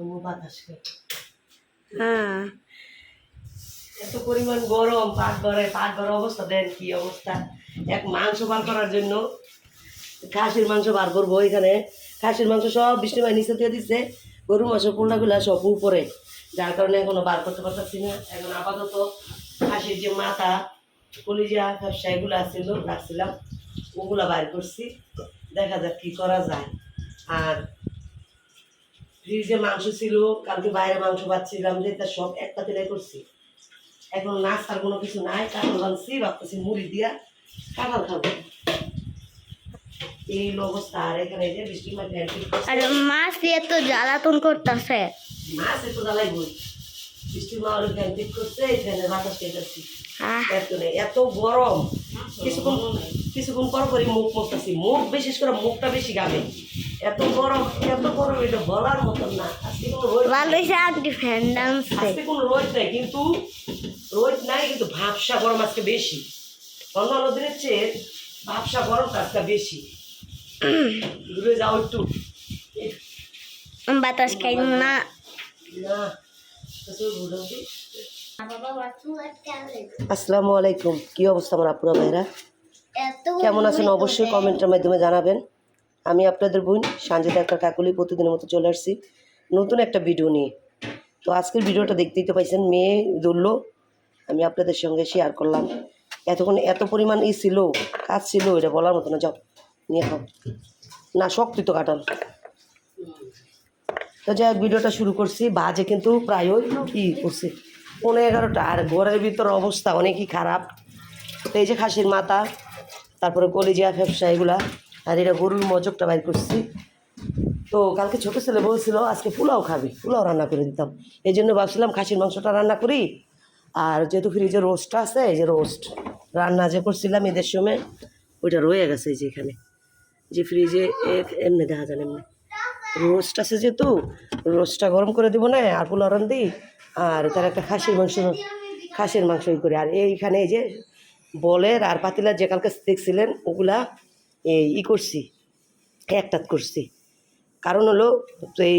তবু বাতাস হ্যাঁ। এত পরিমাণ গরম পাক ঘরে পাক ঘরের অবস্থা দেন কি অবস্থা? এক মাংস বার করার জন্য খাসির মাংস বার করব এখানে। খাসির মাংস সব বৃষ্টি ভাই নিচে দিয়ে দিচ্ছে গরু মাংস পোলাগুলা সব উপরে। যার কারণে এখনও বার করতে পারতেছি না। এখন আপাতত খাসির যে মাথা কলিজা ব্যবসা এগুলো আসছিল রাখছিলাম। ওগুলা বাইর করছি। দেখা যাক কি করা যায়। আর ফ্রিজে মাংস ছিল কালকে বাইরে মাংস পাচ্ছিলাম যে তা সব একটা তেলে করছি। এখন নাস্তার কোনো কিছু নাই কাঁঠাল বানছি ভাবতেছি মুড়ি দিয়া কাঁঠাল খাব। এই অবস্থা আর এখানে যে বৃষ্টি মাঝে আর মাছ দিয়ে তো জ্বালাতন করতেছে। মাছ একটু জ্বালাই বই বৃষ্টির মা ওর ফ্যান ঠিক করছে এই ফ্যানের বাতাস আহ, এত এত গরম। কিছুক্ষণ কিছুক্ষণ পর পরই মুখ মুখতেছি মুখ বিশেষ করে মুখটা বেশি গাবে। এত গরম এত গরম এটা বলার মতন না। আজকে কোনো রোদ নাই। আন্টি ফ্যান ডান্সে আজকে কোনো রোদ নাই কিন্তু রোদ নাই কিন্তু ভাবসা গরম আজকে বেশি। দিনের চেয়ে ভাবসা আজকে বেশি। দূরে যাও একটু। বাতাস খাই না? আসসালামু আলাইকুম। কি অবস্থা আমার আপুরা ভাইরা? কেমন আছেন? অবশ্যই কমেন্টের মাধ্যমে জানাবেন। আমি আপনাদের বোন সানজিদা একটা কাকুলি প্রতিদিনের মতো চলে আসছি। নতুন একটা ভিডিও নিয়ে। তো আজকের ভিডিওটা দেখতেই তো পাইছেন, মেয়ে ধরলো আমি আপনাদের সঙ্গে শেয়ার করলাম। এতক্ষণ এত পরিমাণ ই ছিল, কাজ ছিল, এটা বলার মতো না, যাও, নিয়ে খাও। না, শক্তি তো কাটাল। তো যাই ভিডিওটা শুরু করছি, বাজে কিন্তু প্রায় ওই কি করছে? পনেরো এগারোটা, আর ঘরের ভিতর অবস্থা অনেকই খারাপ। তো এই যে খাসির মাথা, তারপরে কলিজিয়া ফ্যাপসা এগুলা আর এটা গরুর মজকটা বাইর করছি। তো কালকে ছোটো ছেলে বলছিল, আজকে পোলাও খাবি, পোলাও রান্না করে দিতাম। এই জন্য ভাবছিলাম খাসির মাংসটা রান্না করি। আর যেহেতু ফ্রিজে রোস্টটা আছে, এই যে রোস্ট রান্না যে করছিলাম ঈদের সময়, ওইটা রয়ে গেছে এই যে এখানে। যে ফ্রিজে এমনি দেখা যায় না এমনি। রোস্ট আছে যেহেতু রোস্টটা গরম করে দিব না, আর পোলাও দিই আর তার একটা খাসির মাংস খাসির মাংস ই করে। আর এইখানে এই যে বলের আর পাতিলার যে কালকে দেখছিলেন ওগুলা এই ই করছি, একটাত করছি। কারণ হলো, এই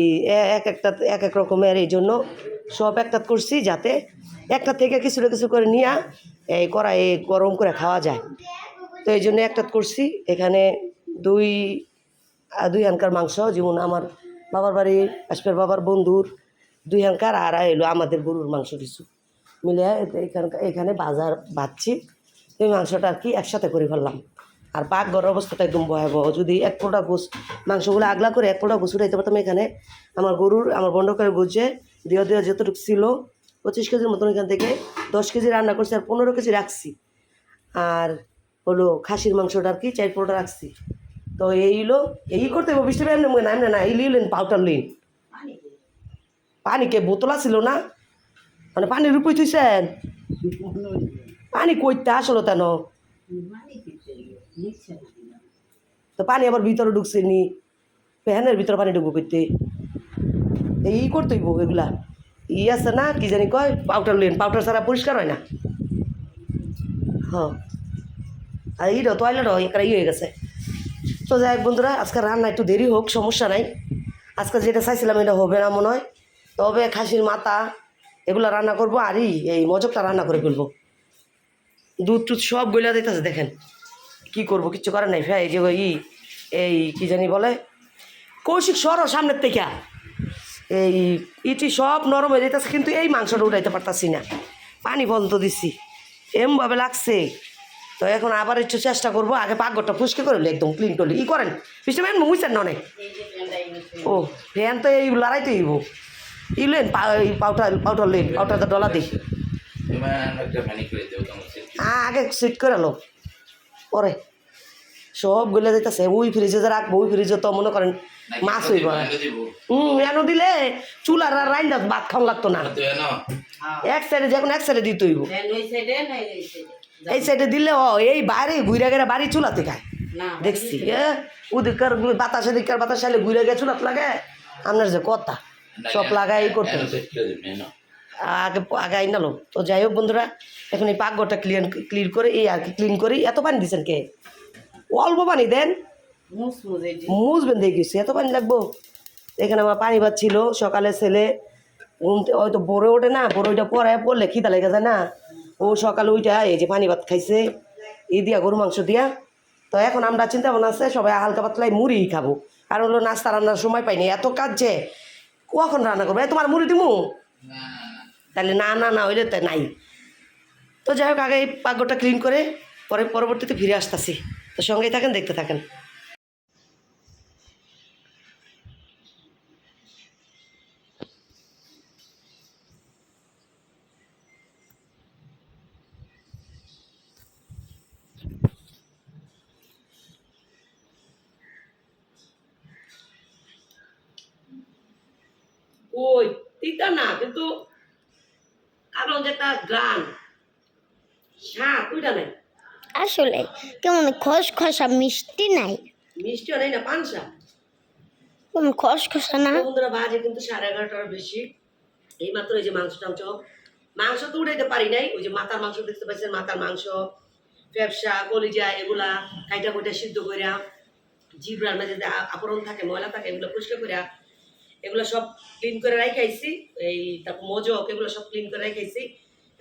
এক একটা, এক এক রকমের এই জন্য সব একটাত করছি যাতে একটা থেকে কিছু না কিছু করে নিয়ে এই কড়াই গরম করে খাওয়া যায়। তো এই জন্য একটাত করছি। এখানে দুই দুই হানকার মাংস, যেমন আমার বাবার বাড়ি আশপের বাবার বন্ধুর দুই হানকার আর এলো আমাদের গরুর মাংস কিছু। মিলে এখানকার, এখানে বাজার বাচ্ছি এই মাংসটা আর কি একসাথে করে ফেললাম। আর পাক ঘরের অবস্থাটা একদম ভয়াবহ। যদি এক ফোঁটা গোস মাংসগুলো আগলা করে এক ফোঁটা গোস উঠাইতে পারতাম এখানে আমার গরুর আমার বন্ডকের গুজে দিয়ে দিয়ে যতটুকু ছিল পঁচিশ কেজির মতন এখান থেকে দশ কেজি রান্না করছি আর পনেরো কেজি রাখছি। আর হলো খাসির মাংসটা আর কি চার পনেরোটা রাখছি। তো এই হলো এই করতে হবে বৃষ্টি পেয়ে না না না এই লিলেন পাউডার লিন। পানিকে বোতলা ছিল না মানে পানির উপরে থুইছেন। পানি কইতে আসলো তেন। তো পানি আবার ভিতরে ঢুকছে নি। ফ্যানের ভিতরে পানি ঢুকবো করতে এই করতে হইব এগুলা। ই আছে না, কি জানি কয় পাউডার লেন পাউডার ছাড়া পরিষ্কার হয় না। হ আর এইটা টয়লেটও একটা ইয়ে হয়ে গেছে। তো যাই বন্ধুরা, আজকে রান্না একটু দেরি হোক, সমস্যা নাই। আজকে যেটা চাইছিলাম এটা হবে না মনে হয়। তবে খাসির মাথা, এগুলো রান্না করব আরই এই মজকটা রান্না করে ফেলব। দুধ টুধ সব গইলা দিতেছে দেখেন। কি করব? কিচ্ছু করার নাই ফ্যাই যে ওই ই এই কি জানি বলে কৌশিক সরো সামনের থেকে। এই ইটি সব নরম হয়ে যেতেছে কিন্তু এই মাংসটা উঠাইতে পারতাছি না। পানি বন্ধ দিছি। এমভাবে লাগছে। তো এখন আবার একটু চেষ্টা করব আগে পাকঘরটা ফুসকে করলে একদম ক্লিন করলে ই করেন বৃষ্টি ম্যান মুইছেন না অনেক ও ফ্যান তো এই লড়াইতে হইব। ই লেন পাউডার পাউডার লেন পাউডারটা ডলা দিই। আগে সুইট করে লো। পরে। সবগুলো দিতেছে ওই ফ্রিজে যে রাখব ওই ফ্রিজে তো মনে করেন মাছ হইব। না হুম এনো দিলে চুলার আর রাইন্দা ভাত খাওয়া লাগতো না। এক সাইডে যখন এক সাইডে দিতে হইব। এই সাইডে দিলে ও এই বাইরে ঘুরে গেলে বাড়ি চুলাতে খায়। দেখছি এ ওদিককার বাতাস এদিককার বাতাস আইলে ঘুরে গিয়ে চুলাত লাগে। আপনার যে কথা সব লাগাই করতে আগে আগে আইনালো তো যাই হোক বন্ধুরা এখন এই পাকঘরটা ক্লিয়ার ক্লিন করে এই আর কি ক্লিন করি এত পানি দিছেন কে? অল্প পানি দেন। মুজবেন দিয়ে গেছি এত পানি লাগবো। এখানে আমার পানি ভাত ছিল সকালে ছেলে ঘুমতে হয়তো বড়ে ওঠে না বড়ইটা পরে পড়লে খিদা লেগে যায় না। ও সকালে ওইটা এই যে পানি ভাত খাইছে এই দিয়া গরু মাংস দিয়া। তো এখন আমরা চিন্তা ভাবনা আছে সবাই হালকা পাতলাই মুড়ি খাব। কারণ হলো নাস্তা রান্নার সময় পাইনি এত কাজ যে কখন রান্না করব? তোমার মুড়ি দিমু? তাহলে না না না হইলে তাই নাই। তো যাই হোক, আগে এই পাকঘরটা ক্লিন করে পরে পরবর্তীতে ফিরে আসতেছি। তো সঙ্গেই থাকেন, দেখতে থাকেন। ওই, তিতা না, কিন্তু কারণ যেটা নেই আসলে কেমন খসখসা মিষ্টি নাই। মিষ্টিও নেই না পান শাক কেমন খসখসা না। বন্ধুরা বাজে কিন্তু সাড়ে এগারোটার বেশি। এই মাত্র এই যে মাংস টাংস। মাংস তো উঠাইতে পারি নাই। ওই যে মাথার মাংস দেখতে পাচ্ছেন মাথার মাংস ব্যবসা কলিজা এগুলা কাইটা কুইটা সিদ্ধ করিয়া জিবরার মাঝে যে আবরণ থাকে ময়লা থাকে এগুলো পরিষ্কার করিয়া এগুলো সব ক্লিন করে রাখাইছি এই তারপর মজক এগুলো সব ক্লিন করে রাখাইছি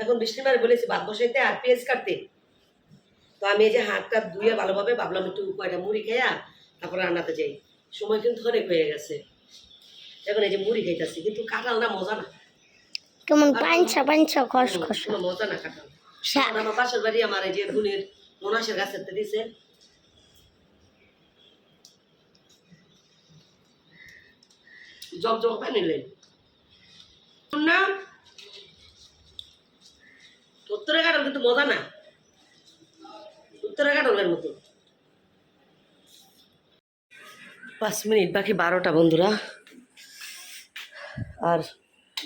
এখন বৃষ্টি মারে বলেছি ভাত বসাইতে আর পেঁয়াজ কাটতে। তো আমি এই যে হাতটা ধুয়ে ভালোভাবে ভাবলাম একটু কয়টা মুড়ি খাইয়া তারপর রান্নাতে যাই। সময় কিন্তু অনেক হয়ে গেছে। এখন এই যে মুড়ি খাইতেছি কিন্তু কাঁঠাল না মজা না। কেমন পাঞ্চা পাঞ্চা খসখসা মজা না কাঁঠাল। আমার পাশের বাড়ি আমার এই যে বোনের মনাসের গাছের দিছে। জব জব পানি নিলেন না উত্তরে কাঁঠাল কিন্তু মজা না। উত্তরে কাঁঠালের মতো। পাঁচ মিনিট, বাকি বারোটা বন্ধুরা। আর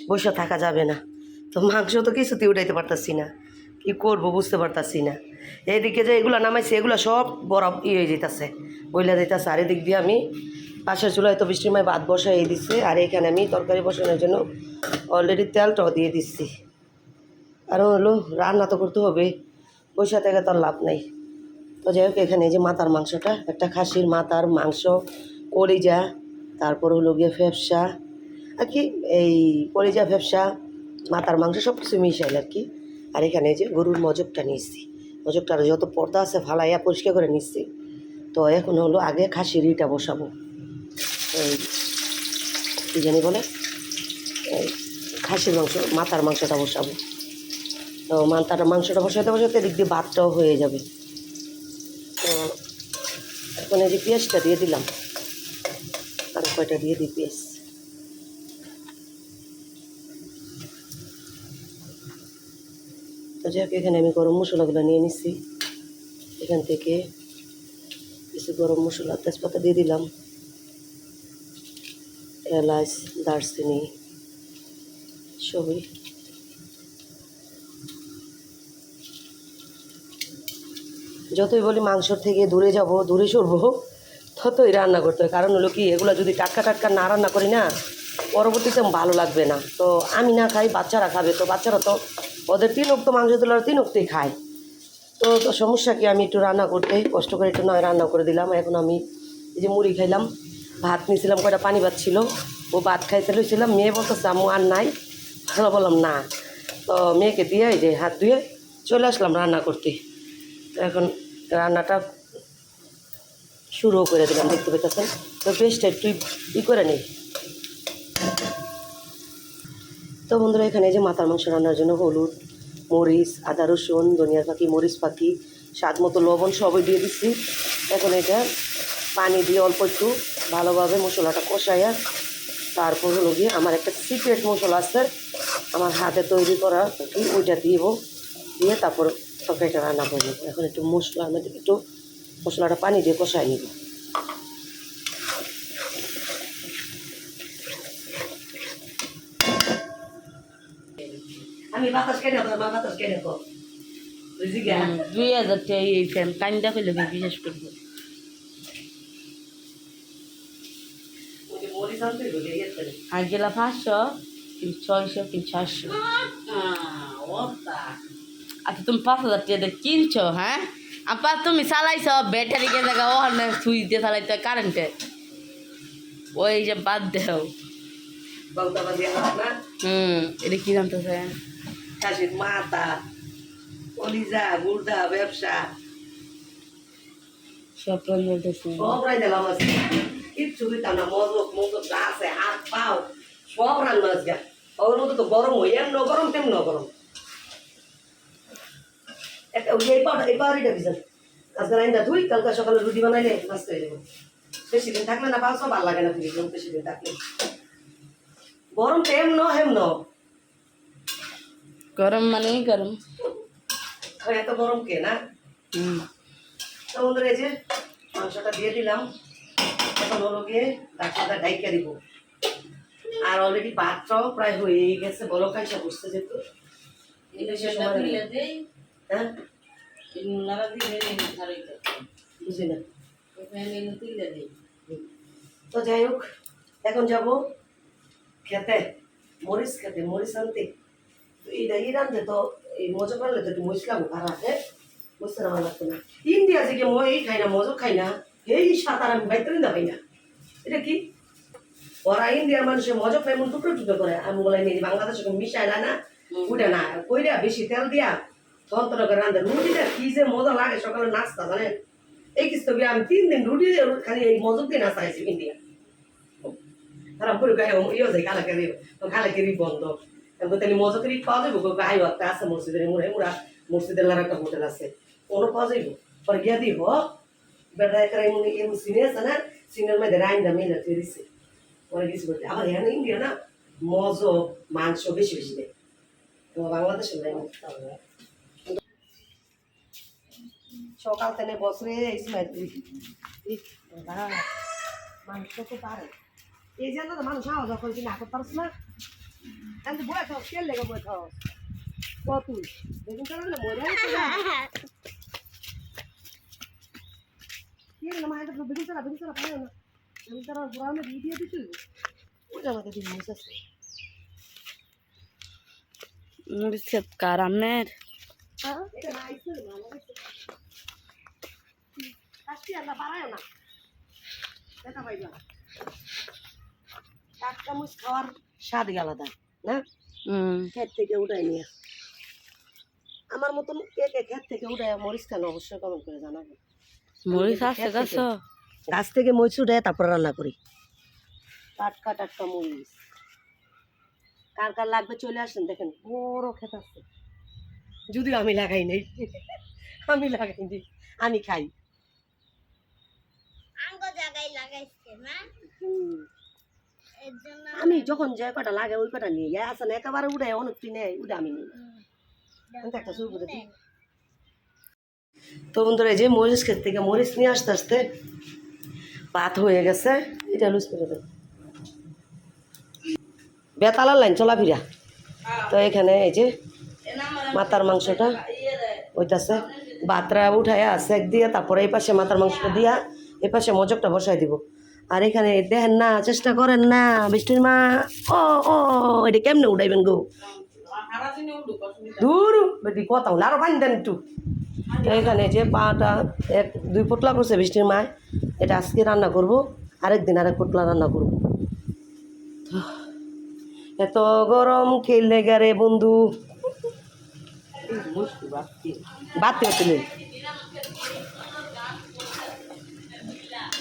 বসে থাকা যাবে না। তো মাংস তো কিছুতেই উঠাইতে পারতাছি না। কি করব বুঝতে পারতাছি না। এইদিকে যে এগুলো নামাইছে, এগুলো সব বরফ ই হয়ে যেতেছে বইলা যেতেছে আর এদিক দিয়ে আমি পাশের চুলায় তো মায় ভাত বসাই দিচ্ছে আর এখানে আমি তরকারি বসানোর জন্য অলরেডি তেলটাও দিয়ে দিচ্ছি। কারণ হলো, রান্না তো করতে হবে। পয়সা থেকে তো লাভ নাই। তো যাই হোক, এখানে যে মাথার মাংসটা, একটা খাসির মাথার মাংস, কলিজা, তারপর হলো গিয়ে ফেফসা আর কি এই কলিজা ফেফসা মাথার মাংস সব কিছু মিশাইল আর কি। আর এখানে যে গরুর মজকটা নিচ্ছি মজকটার যত পর্দা আছে, ফালাইয়া পরিষ্কার করে নিচ্ছি তো এখন হলো আগে খাসির ইটা বসাবো। এই, কী জানি বলে? খাসির মাংস, মাথার মাংসটা বসাবো। তো মাথার মাংসটা বসাতে বসাতে এদিক দিয়ে ভাতটাও হয়ে যাবে। তো এখন এই যে পেঁয়াজটা দিয়ে দিলাম। আর কয়টা দিয়ে দিই পেঁয়াজ? তো যাই এখানে আমি গরম মশলাগুলো নিয়ে নিচ্ছি এখান থেকে কিছু গরম মশলা, তেজপাতা দিয়ে দিলাম। এলাচ, দারচিনি, সবই। যতই বলি মাংসর থেকে দূরে যাব, দূরে সরবো, ততই রান্না করতে হয়। কারণ হলো কি, এগুলো যদি টাটকা টাটকা না রান্না করি না, পরবর্তীতে ভালো লাগবে না। তো আমি না খাই, বাচ্চারা খাবে। তো বাচ্চারা তো, ওদের তিন উক্ত মাংস দিলে ওরা তিন উক্তই খায়। তো তো সমস্যা কি, আমি একটু রান্না করতে, কষ্ট করে একটু নয় রান্না করে দিলাম। এখন আমি এই যে মুড়ি খাইলাম, ভাত নিয়েছিলাম, কয়টা পানি ভাত ছিল, ও ভাত খাইতে লইছিলাম। মেয়ে বলতেছে, আম্মু, আর নাই? ভালো বললাম, না। তো মেয়েকে দিয়ে এই যে হাত ধুয়ে চলে আসলাম রান্না করতে। তো এখন রান্নাটা শুরুও করে দিলাম, দেখতে পেতেছেন তো পেস্টটা একটু ই করে নেই। তো বন্ধুরা, এখানে যে মাথার মাংস রান্নার জন্য হলুদ, মরিচ, আদা, রসুন, ধনিয়ার পাখি মরিচ পাখি স্বাদ মতো লবণ সবই দিয়ে দিচ্ছি এখন এটা পানি দিয়ে অল্প একটু ভালোভাবে মশলাটা কষাইয়া, তারপর হলো গিয়ে আমার একটা সিক্রেট মশলা আছে, আমার হাতে তৈরি করা ওইটা দিব। দিয়ে তারপর তরকারিটা রান্না করব এখন একটু মশলা আমি একটু মশলাটা পানি দিয়ে কষাই নিব। কো দুই হাজার টাকা এই ফ্যান কান্দা করলে বিশ্বাস করব। মরিচ আনতে গেলে গেছে আর গেলা পাঁচশো ছয়শো কিন্তু চারশো আচ্ছা তুমি পাঁচ হাজার টাকা দিয়ে কিনছো হ্যাঁ আপা তুমি চালাইছ ব্যাটারি কে জায়গা ওখানে সুইচ দিয়ে চালাইতে কারেন্টে ওই যে বাদ দেও হুম এটা কি জানতেছে খাসির মাথা কলিজা গুর্দা ব্যবসা সব প্রাণ বলতেছে সব রাই দিলাম আজকে কিচ্ছু দিতাম না মজক মজক আছে হাত পাও সব রান্না আজকে ওর মধ্যে তো গরম হই এমন গরম তেমন গরম একটা ওই এই পাউডার এই পাউডারটা দিছেন আজকে রাইন্দা ধুই কালকে সকালে রুটি বানাইলে নষ্ট হয়ে যাবে। বেশি দিন থাকলে না পাও সব ভালো লাগে না তুমি বেশি দিন থাকলে। গরম তেম ন হেম ন গরম মানেই গরম। এত গরম কে না? হুম। তো বন্ধুরা এই যে মাংসটা দিয়ে দিলাম। এখন হলো গিয়ে ডাক্তারটা ডাইকা দিব। আর অলরেডি ভাতটাও প্রায় হয়ে গেছে বড় কাইসা করছে যেহেতু। নেই। হ্যাঁ? বুঝি না তো যাই হোক এখন যাব খেতে মরিচ খেতে মরিচ আনতে। তো এইটা ই রান্ধে তো এই মজা করলে তো একটু আর আছে বুঝতে আমার লাগতো না। ইন্ডিয়া থেকে মই এই খাই না মজা খাই না এই সাঁতার আমি বাইতে না পাই না। এটা কি? ওরা ইন্ডিয়ার মানুষের মজা খাই এমন টুকরো টুকরো করে। আমি বলে নিয়ে বাংলাদেশে মিশাই না উঠে না। কইরা বেশি তেল দিয়া তন্ত্র করে রান্ধে রুটিটা কি যে মজা লাগে, সকালে নাস্তা, জানেন? এই কিছু আমি তিন দিন রুটি খালি এই মজুক দিয়ে নাস্তা খাইছি ইন্ডিয়া। তারা পুরো গায়ে ইয়ে যায় খালা কেরি খালা কেরি বন্ধ। তাহলে মজা করি পাওয়া যাব গায়ে একটা আছে মসজিদের মুড়ে, মুড়া। মসজিদের লার একটা হোটেল আছে। ওরও পাওয়া যাইব? পরে গিয়া দিব বেটা একটা এমন এমন সিনে আছে না? সিনের মধ্যে রাইন দামে না ফেরিছে পরে কিছু করতে আবার এখানে ইন্ডিয়া না? মজ, মাংস বেশি বেশি দেয়। বাংলাদেশের নাই সকাল থেকে বসরে ইসমাইল মাংস তো পারে এই জন্য তো মানুষ আওয়াজ করে কিনা করতে পারছ না? আমি বয়ে খাও তেল লেগে বয়ে খাও কত দেখুন কেন না। মরে কি না মায়ের তো বেগুন চালা বেগুন চালা পায় না। আমি তারা ওটা আমাকে দিন এটা না না আজকে আল্লাহ বাড়ায় না। দেখা পাইবা এক চামচ খাওয়ার স্বাদই আলাদা না? ক্ষেত থেকে উঠাই নিয়ে আমার মতন কে কে ক্ষেত থেকে মরিচ খান অবশ্যই কমেন্ট করে মরিচ গাছ গাছ থেকে মরিচ উঠে তারপর রান্না করি। টাটকা টাটকা মরিচ। কার কার লাগবে চলে আসেন দেখেন বড় ক্ষেত আছে। যদিও আমি লাগাই নাই আমি লাগাইনি আমি খাই আঙ্গ জায়গায় লাগাইছে না এর জন্য আমি যখন যে কটা লাগে ওই কটা নিয়ে যায়। আসেন একেবারে উঠে অনেকটি নেই উঠে আমি একটা শুরু করে তো বন্ধুরা, এই যে মরিচ ক্ষেত থেকে মরিচ নিয়ে আসতে আসতে ভাত হয়ে গেছে। এটা লুজ করে দেব বেতালার লাইন চলাফিরা তো এখানে এই যে মাথার মাংসটা ওইটাছে। বাতরা উঠায়া সেক দিয়ে, তারপরে এই পাশে মাথার মাংসটা দিয়া এই পাশে মজকটা বসাই দিব। আর এখানে দেখেন না, চেষ্টা করেন না, বৃষ্টির মা, ও ও, এটা কেমনে উঠাইবেন গো? দূর, বেটি, কথা আরও পানি দেন একটু। এখানে যে পাটা, এক, দুই পোটলা করছে বৃষ্টির মায়, এটা আজকে রান্না করব, আরেকদিন আরেক পোটলা রান্না করব। এত গরম খেললে গারে বন্ধু। হচ্ছিল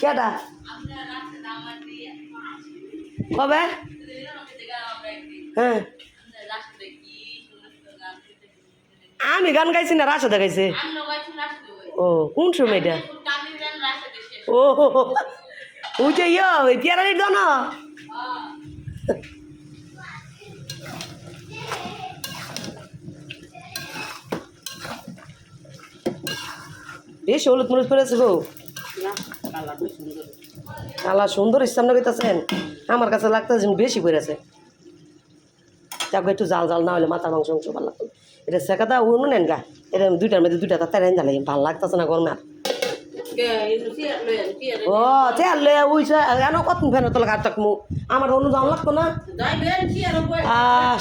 কেটা কবে হ্যাঁ আমি গান গাইছি না রাশা গাইছে? ও কোন সময় এটা? ও ওই যে ইয়ে ওই পিয়ারালির গান বেশ হলুদ মরিচ পড়েছে গো। আল্লাহ সুন্দর। ইসলাম না কইতাছেন আমার কাছে লাগতেছে বেশি পড়েছে। তাকে একটু জাল জাল না হলে মাথা মাংস মাংস ভালো লাগতো। এটা শেখাটা উনো নেন গা। এটা দুইটার মধ্যে দুইটা তাতে রেন জালে ভালো লাগতেছে না গরমে আর। ও তেল লয়ে উইছে এনো কত ফেন তোলা গাছ মু আমার অনুদান লাগতো না।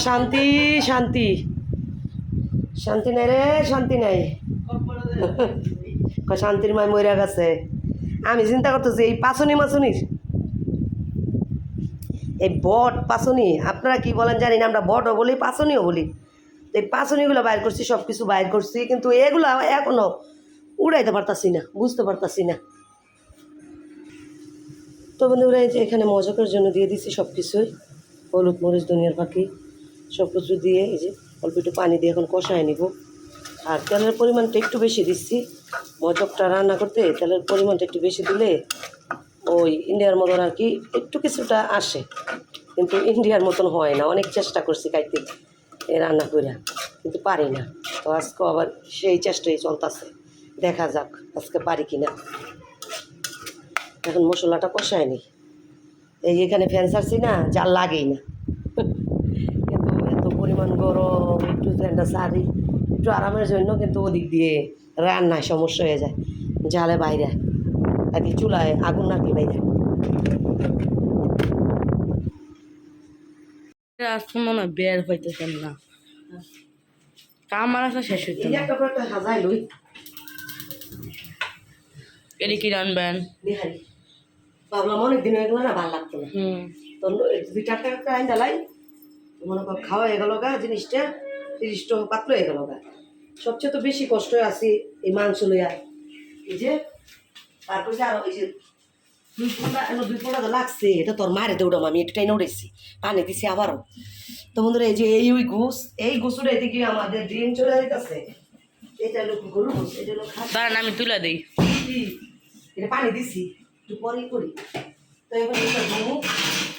শান্তি শান্তি। শান্তি নাই রে শান্তি নাই। শান্তির মায় মরিয়া গেছে। আমি চিন্তা করতেছি এই পাচনি মাছনির এই বট পাচনি, আপনারা কি বলেন জানি না, আমরা বটও বলি, পাচনিও বলি। এই পাচনিগুলো বাইর করছি সব কিছু বাইর করছি, কিন্তু এগুলো এখনও উড়াইতে পারতাছি না, বুঝতে পারতাছি না। তো বন্ধুরা, এই যে এখানে মজাকের জন্য দিয়ে দিচ্ছি সব কিছুই হলুদ মরিচ দুনিয়ার পাখি সব কিছু দিয়ে এই যে অল্প একটু পানি দিয়ে এখন কষায় নিব। আর তেলের পরিমাণটা একটু বেশি দিচ্ছি, মজকটা রান্না করতে তেলের পরিমাণটা একটু বেশি দিলে ওই ইন্ডিয়ার মতন আর কি, একটু কিছুটা আসে। কিন্তু ইন্ডিয়ার মতন হয় না, অনেক চেষ্টা করছি খাইতে রান্না করে কিন্তু পারি না। তো আজকে আবার সেই চেষ্টাই চলতেছে, দেখা যাক আজকে পারি কি না এখন মশলাটা কষায় নি এই এখানে ফ্যান ছাড়ছি না জাল লাগেই না। কিন্তু এত পরিমাণ গরম, একটু ফ্যানটা সারি, একটু আরামের জন্য কিন্তু ওদিক দিয়ে রান্নায় সমস্যা হয়ে যায়, জালে বাইরে। আর কি চুলায় আগুন বের হইতেছেন না। কামার আসা শেষ হইতো এটি কি রানবেন? বিহারি। ভাবলাম অনেক দিন হয়ে গেলো না ভালো লাগতো না। হুম। তো দুই টাকা টাকা আইন দালাই মনে কর খাওয়া হয়ে গেল গা জিনিসটা তিরিশ পাতলো হয়ে গেল গা। সবচেয়ে তো বেশি কষ্ট আছে এই মাংস লইয়া। এই যে আরও যে দুই দুই তো লাগছে এটা তোর মারে দৌড়াম আমি একটু টাইনে উঠেছি পানি দিছি আবারও। তো বন্ধুরা এই যে এই ওই ঘুষ এই ঘুষুর এদিকে আমাদের চলে যেতেছে এটা হলো গরু ঘুষ এটা হলো দাঁড়ান আমি তুলে দিই। এটা পানি দিছি একটু পরেই করি। তো এখন এটা ধুমু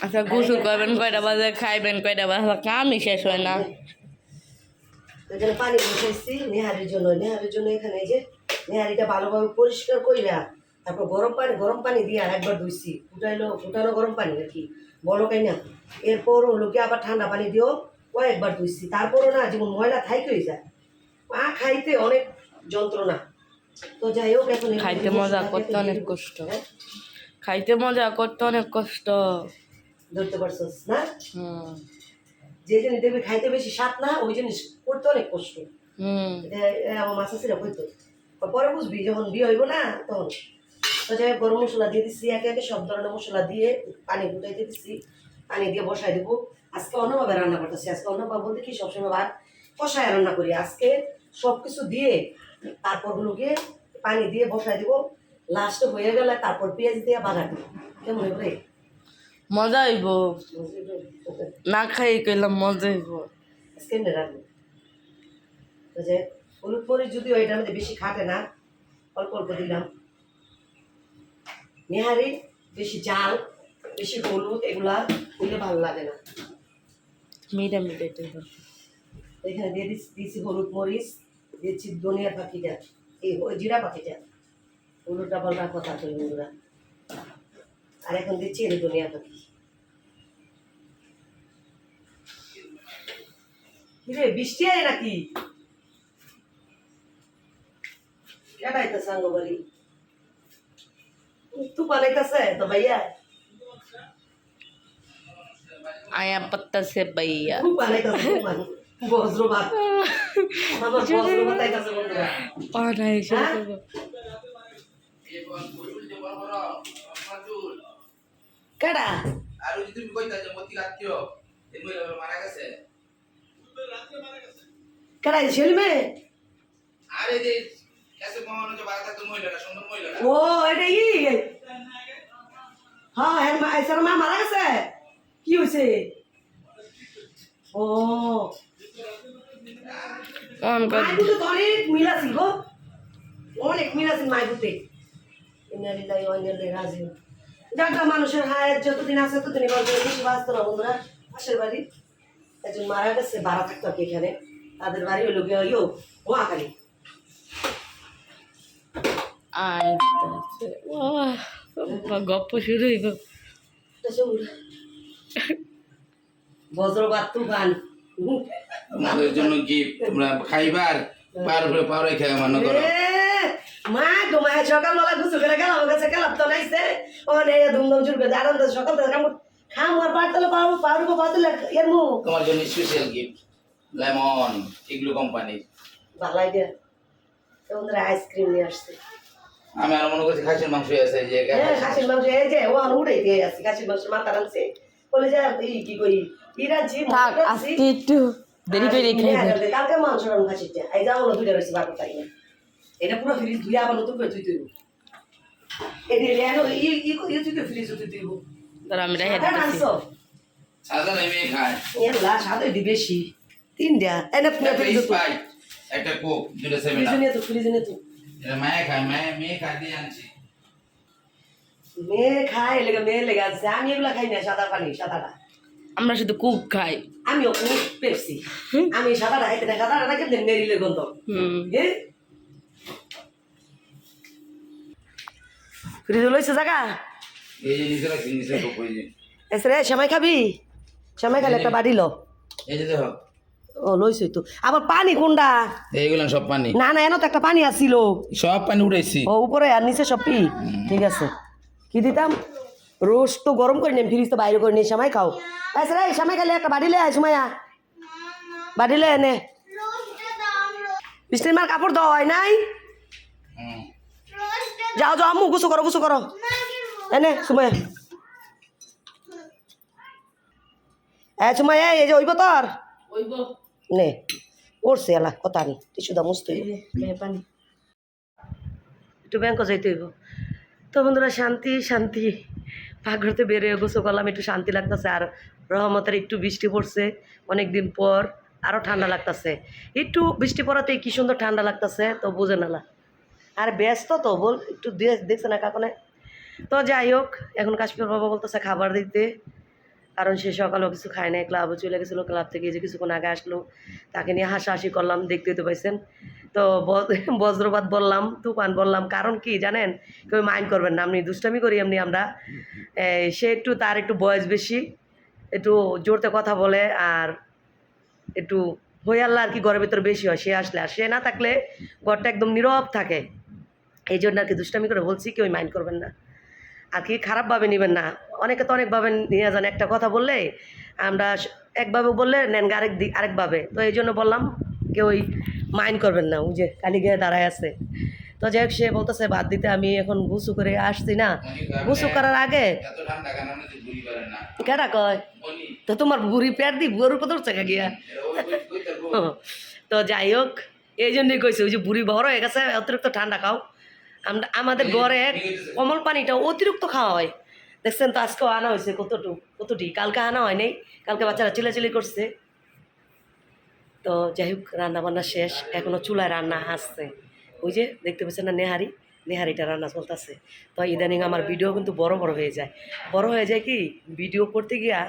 আচ্ছা গোসল করবেন কয়টা বাজে খাইবেন কয়টা বাজে কামই শেষ হয় না। এখানে পানি বসাইছি নেহারির জন্য নেহারির জন্য এখানে যে নেহারিটা ভালোভাবে পরিষ্কার কইরা তারপর গরম পানি গরম পানি দিয়ে আর একবার ধুইছি। ফুটাইলো ফুটানো গরম পানি আর কি। বলো কাই না এরপর হলো কি আবার ঠান্ডা পানি দিয়েও কয়েকবার ধুইছি। তারপরও না যেমন ময়লা হয়ে যায়। পা খাইতে অনেক যন্ত্রণা। তো যাই হোক এখন খাইতে মজা করতে অনেক কষ্ট। হ্যাঁ? খাইতে মজা করতে অনেক কষ্ট। ধরতে পারছস না? হুম। যে জিনিস দেখবি খাইতে বেশি স্বাদ না ওই জিনিস করতে অনেক কষ্ট। হুম। আমার মাসা ছিল হইতো পরে বুঝবি যখন বিয়ে হইব না তখন। তো যাই গরম মশলা দিয়ে দিচ্ছি একে একে সব ধরনের মশলা দিয়ে পানি ফুটাইতে দিচ্ছি পানি দিয়ে বসাই দেবো। আজকে অন্যভাবে রান্না করতেছি আজকে অন্যভাবে বলতে কি সবসময় ভাত কষায় রান্না করি। আজকে সব কিছু দিয়ে তারপর হলো পানি দিয়ে বসাই দেবো। লাস্টে হয়ে গেলে তারপর পেঁয়াজ দিয়ে বাগাবো কেমন হবে মজা হইব। না খাই কইলাম মজা হইব। আজকে রাখব যে হলুদ মরিচ যদিও এটার মধ্যে বেশি খাটে না অল্প অল্প দিলাম। নেহারি বেশি জাল বেশি হলুদ এগুলা দিলে ভালো লাগে না। মিটা হইব এখানে দিয়ে দিচ্ছি দিয়েছি হলুদ মরিচ দিয়েছি ধনিয়ার পাখিটা এই ওই জিরা পাখিটা। হলুদটা বলবার কথা তো বন্ধুরা? আর এখন দিচ্ছি এই ধনিয়া পাখি। কিরে বৃষ্টি আয় নাকি? কেটাইতে সাঙ্গ বাড়ি তুফান আইতাছে তো ভাইয়া আয়া পত্তা সে বাইয়া তুফান আইতাছে তুফান বজ্রপাত আমার বজ্রপাত আইতাছে বন্ধুরা পাড়ায় এসে হ্যাঁ? করব। কেডা আর যদি তুমি কইতা যে মতি আত্মীয় এই মহিলা মারা গেছে কেডা ছেলে আরে যে ও এটা কি? হ্যাঁ হ্যাঁ মা মারা গেছে? কি হয়েছে? ও। দুটো তো অনেক মিল আছে গো। অনেক মিল আছে রাজিউন। যাটা মানুষের হায়াত যতদিন আছে না বন্ধুরা। পাশের বাড়ি একজন মারা গেছে ভাড়া থাকতো এখানে। তাদের বাড়ি হলো গিয়ে ইয়ো মহাকালী আইতাছে ওহ গপ্প শুরু হইব। বজ্রপাত তুফান তোমাদের জন্য কি তোমরা খাইবার পার উপরে মান্য করো। তোমার সকালবেলা গুছু করে আমার কাছে গেলাম তো নাইছে ধুমধাম শুরু করে আনন্দ সকাল থেকে কাম খাম আর পারতলে পারব পারব পারতলে এর মু। তোমার জন্য special gift lemon Igloo company ভালাই দিয়ে তোমাদের আইসক্রিম নিয়ে আসছে। আমি আর মনে করছি খাসির মাংস আছে যে হ্যাঁ খাসির মাংস এই যে ও আমি উড়ে দিয়ে আসছি খাসির মাংস মাথা রাখছে কলেজে এই কি কই ইরানছি থাক আজকে একটু দেরি করে খাইবে কালকে মাংস রান্না খাচ্ছি এই যাও না দুইটা বেশি বার করতে না এটা পুরো ফ্রিজ ধুয়ে আবার নতুন করে তুই তুই এটি লেনো ই ই ই তুই তুই ফ্রিজ তুই তুই তার আমি রেখে দিতেছি। সাদা নেমে খায়। এর লাশ হাতে দি বেশি। তিনটা। এনে ফ্রিজ স্পাইট একটা কোক দুটো সেভেন ফ্রিজ নিয়ে তো ফ্রিজ নিয়ে তো এটা মায়া খায় মায়া মেয়ে খায় দিয়ে আনছি মেয়ে খায় লেগে মেয়ে লেগে আছে আমি এগুলা খাই না সাদা পানি সাদাটা আমরা শুধু কুক খাই আমিও খুব পেপসি আমি সাদাটা খাইতে না সাদাটা না কেমন মেরিলে গন্ধ হুম ফ্রিজ লইছে জায়গা এই যে নিচে রাখছি নিচে কোক ওই যে এসে রে সেমাই খাবি সেমাই খালে একটা বাড়ি লো এই যে দেখো ও লইছই তো। আবার পানি কোনটা এইগুলো সব পানি। না না এনো তো একটা পানি আসছিল সব পানি উঠাইছি ও উপরে আর নিচে সব পি ঠিক আছে। কি দিতাম? রোজ তো গরম করে নিম ফ্রিজ তো বাইরে করে নিয়ে সময় খাও। এসে রে সময় খালে একটা বাড়ি লে আয় সুমাইয়া। বাড়ি লে এনে বৃষ্টির মার কাপড় দাও হয় নাই? যাও যাও আম্মু গুছু করো গুছু করো। এনে সুমাইয়া। এ সুমাইয়া এই যে ওইব তোর ওইব নে পড়ছে এলা কথা নি টিসু দা মুস্ত পানি। একটু ব্যাংক যাইতে হইব। তো বন্ধুরা শান্তি শান্তি। পাকঘরতে বেরিয়ে গোসল করলাম একটু শান্তি লাগতেছে আর রহমতের একটু বৃষ্টি পড়ছে অনেক দিন পর আরও ঠান্ডা লাগতেছে। একটু বৃষ্টি পড়াতেই কি সুন্দর ঠান্ডা লাগতেছে তো বুঝে নালা আর ব্যস্ত তো বল একটু দেখছে না কাকনে তো যাই হোক এখন কাশ্মীর বাবা বলতেছে খাবার দিতে। কারণ সে সকালেও কিছু খায় নাই ক্লাবও চলে গেছিল ক্লাব থেকে যে কিছুক্ষণ আগে আসলো, তাকে নিয়ে হাসাহাসি করলাম, দেখতে তো পাইছেন। তো বজ্রপাত বললাম, তুফান বললাম, কারণ কি জানেন? কেউ মাইন্ড করবেন না আপনি দুষ্টামি করি এমনি আমরা। সে একটু, তার একটু বয়স বেশি, একটু জোরতে কথা বলে, আর একটু হই আল্লাহ আর কি ঘরের ভিতর বেশি হয়, সে আসলে। আর সে না থাকলে ঘরটা একদম নীরব থাকে। এই জন্য আর কি দুষ্টামি করে বলছি কেউ মাইন্ড করবেন না। আর কি খারাপভাবে নেবেন না। অনেকে তো অনেকভাবে নিয়ে যান একটা কথা বললে আমরা একভাবে বললে নেন আরেক দিক আরেকভাবে। তো এই জন্য বললাম কেউ ওই মাইন্ড করবেন না ওই যে কালী গিয়ে দাঁড়ায় আছে। তো যাই হোক সে বলতেছে বাদ দিতে আমি এখন গুসু করে আসছি না। গুসু করার আগে কেডা কয়? তো তোমার বুড়ি পেট দি গরুর কত চাকা গিয়া? তো যাই হোক এই জন্যই কইছে ওই যে বুড়ি বড় হয়ে গেছে অতিরিক্ত ঠান্ডা খাও। আমরা আমাদের ঘরে কমল পানিটা অতিরিক্ত খাওয়া হয়। দেখছেন তো আজকেও আনা হয়েছে কতটুকু কতটি? কালকে আনা হয় নাই কালকে বাচ্চারা চিলাচিলি করছে। তো যাই হোক রান্না বান্না শেষ এখনও চুলায় রান্না আসছে ওই যে দেখতে পাচ্ছেন না নেহারি নেহারিটা রান্না চলতেছে। তো ইদানিং আমার ভিডিও কিন্তু বড় বড় হয়ে যায়। বড় হয়ে যায় কি ভিডিও করতে গিয়া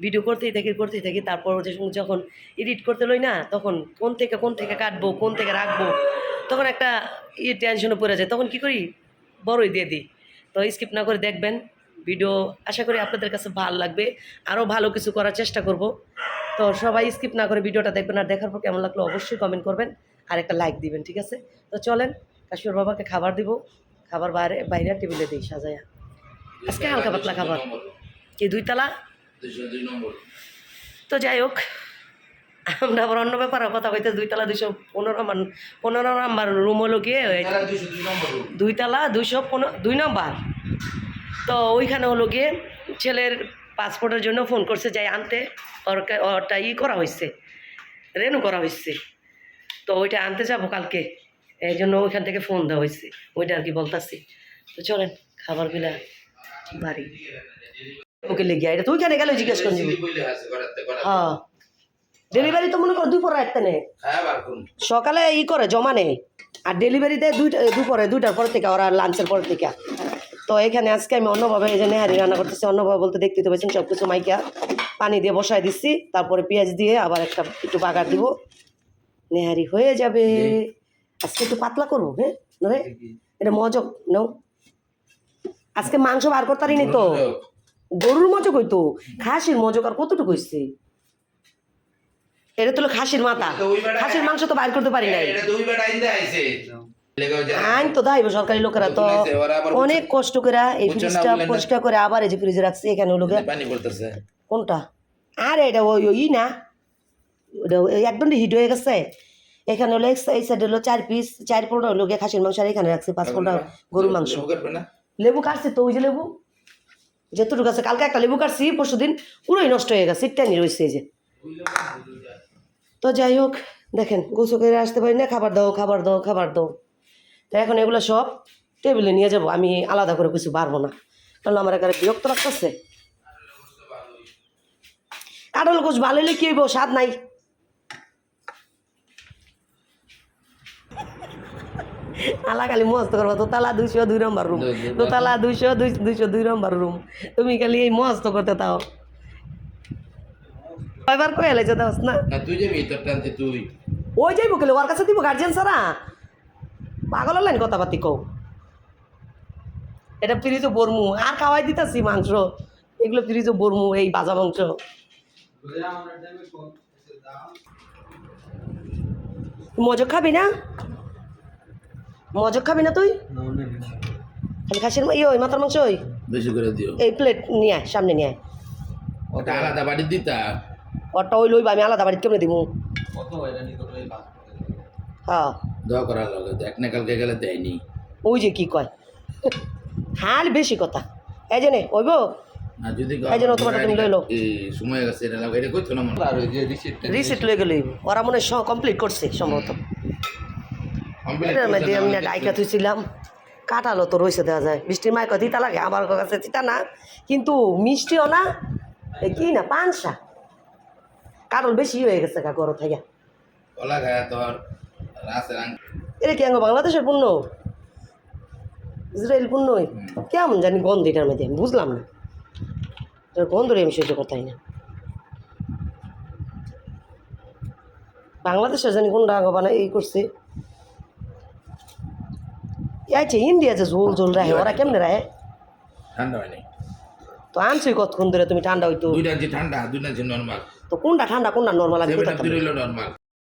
ভিডিও করতেই থাকি করতেই থাকি। তারপর যে যখন এডিট করতে লই না, তখন কোন থেকে কোন থেকে কাটবো, কোন থেকে রাখব, তখন একটা ইয়ে টেনশনে পড়ে যায়। তখন কি করি? বড়ই দিয়ে দিই। তো স্কিপ না করে দেখবেন ভিডিও আশা করি আপনাদের কাছে ভালো লাগবে। আরও ভালো কিছু করার চেষ্টা করব। তো সবাই স্কিপ না করে ভিডিওটা দেখবেন আর দেখার পর কেমন লাগল অবশ্যই কমেন্ট করবেন। আর একটা লাইক দিবেন, ঠিক আছে? তো চলেন কাশ্মীর বাবাকে খাবার দিব। খাবার বাইরে বাইরে টেবিলে দিই সাজায়া। আজকে হালকা পাতলা খাবার। কি দুইতলা তো যাই হোক আমরা আবার অন্য ব্যাপারে কথা কইতে দুইতলা দুইশো পনেরো মান পনেরো নাম্বার রুম হলো গিয়ে দুইতলা দুইশো পনেরো দুই নম্বর। তো ওইখানে হলো গিয়ে ছেলের পাসপোর্টের জন্য ফোন করছে যাই আনতে। ওর কা- ওরটা ই করা হয়েছে রেনু করা হয়েছে তো ওইটা আনতে যাব কালকে এই জন্য ওইখান থেকে ফোন দেওয়া হয়েছে ওইটা আর কি বলতাছি। তো চলেন খাবারগুলা বাড়ি। ওকে লেগে এটা তো ওইখানে গেলে জিজ্ঞেস করে গড়াতে। হ্যাঁ। ডেলিভারি তো মনে করো দুপুরে একটা বার করুন। সকালে ই করে জমা নেই আর ডেলিভারিতে দুইটা দুপুরে দুইটার পর থেকে ওরা লাঞ্চের পর থেকে। তো এখানে আজকে আমি অন্যভাবে এই যে নেহারি রান্না করতেছি অন্যভাবে বলতে দেখতে তো পাচ্ছেন সব কিছু মাইকা। পানি দিয়ে বসায় দিচ্ছি তারপরে পেঁয়াজ দিয়ে আবার একটা একটু বাগার দিব। নেহারি হয়ে যাবে। আজকে একটু পাতলা করব হ্যাঁ? এটা মজক নাও। আজকে মাংস বার করতে পারিনি তো গরুর মজক হইতো খাসির মজক আর কতটুকু হইছে? এটা তোলো খাসির মাথা। তো খাসির মাংস তো বাইর করতে পারি নাই। আইন তো দাইব সরকারি লোকেরা তো। অনেক কষ্ট করে এই ফ্রিজটা পরিষ্কার করে আবার এই যে ফ্রিজে রাখছে এখানে পড়তেছে। কোনটা? আরে এটা ওই ই না। ওটা একদম হিট হয়ে গেছে। এখানে হলো এই- সাইডে হলো চার পিস চার পনেরো হলো গিয়ে খাসির মাংস আর এখানে রাখছে পাঁচ পনেরো গরুর মাংস। লেবু কাটবে না? তো ওই যে লেবু। যতটুকু আছে, কালকে একটা লেবু কাটছি পরশু দিন পুরোই নষ্ট হয়ে গেছে ইত্যানি রয়েছে যে। তো যাই হোক, দেখেন করে আসতে পারি না, খাবার দাও খাবার দাও খাবার দাও। তো এখন এগুলো সব টেবিলে নিয়ে যাব, আমি আলাদা করে কিছু পারব না। কারণ আমার এখানে বিরক্ত রাখতেছে কাটল গোছ ভালো হলে কি হইব, স্বাদ নাই। আলা খালি মস্ত করব দোতলা দুইশো দুই নম্বর রুম দোতলা দুইশো দুই দুইশো দুই নম্বর রুম তুমি খালি এই মস্ত করতে তাও। কয়বার কয়ে এলাইছে দাস না? না তুই যাবি তোর টানতে তুই। ওই যাইব কেলে? ওর কাছে দিব গার্জিয়ান সারা পাগল লাইন কথাবার্তি কও। এটা ফ্রিজও বর্মু। আর খাওয়াই দিতাছি মাংস। এগুলো ফ্রিজও বর্মু এই ভাজা মাংস। মজক খাবি না? মজক খাবি না তুই? খালি খাসির ইয়ে ওই মাথার মাংস ওই? বেশি করে দিও। এই প্লেট নিয়ে আয় সামনে নিয়ে আয়। ওটা আলাদা বাড়ি দিতা? ওরটা ওই লইবা আমি আলাদা বাড়িতে কেমনে দিব? হ্যাঁ। দোয়া করার লাগে দেখ না কালকে গেলে দেয়নি। ওই যে কি কয়? হাল বেশি কথা। এই যে নে ওইব। আর যদি এই যে নতুন একটা তুমি লইলো। এই সময় গেছে এটা লাগে এটা করছ না মনে আর ওই যে রিসিপ্টটা রিসিট লয়ে গেলে ওরা মনে হয় কমপ্লিট করছে সম্ভবত। এটার মধ্যে আমি ডাইকা থুইছিলাম কাটালো তো রয়েছে দেওয়া যায়। বৃষ্টির মায় তিতা লাগে আমার কাছে তিতা না। কিন্তু মিষ্টিও না কি না পানসা। কাটল বেশি হয়ে গেছে কা রাসের আং এটা কি বাংলাদেশের পণ্য ইসরায়েল পণ্যই কেমন জানি গন্ধ এটার মধ্যে আমি বুঝলাম না। এটার গন্ধ রে আমি সহ্য করতাই না। বাংলাদেশের জানি কোনটা বানাই এই করছে। আচ্ছা ইন্ডিয়া যে ঝোল ঝোল রাখে ওরা কেমনে রাখে ঠান্ডা হয়নি তো আনছি কতক্ষণ ধরে তুমি ঠান্ডা হইতো দুইটা যে ঠান্ডা দুইটা যে নর্মাল তো কোনটা ঠান্ডা কোনটা নর্মাল আমি নর্মাল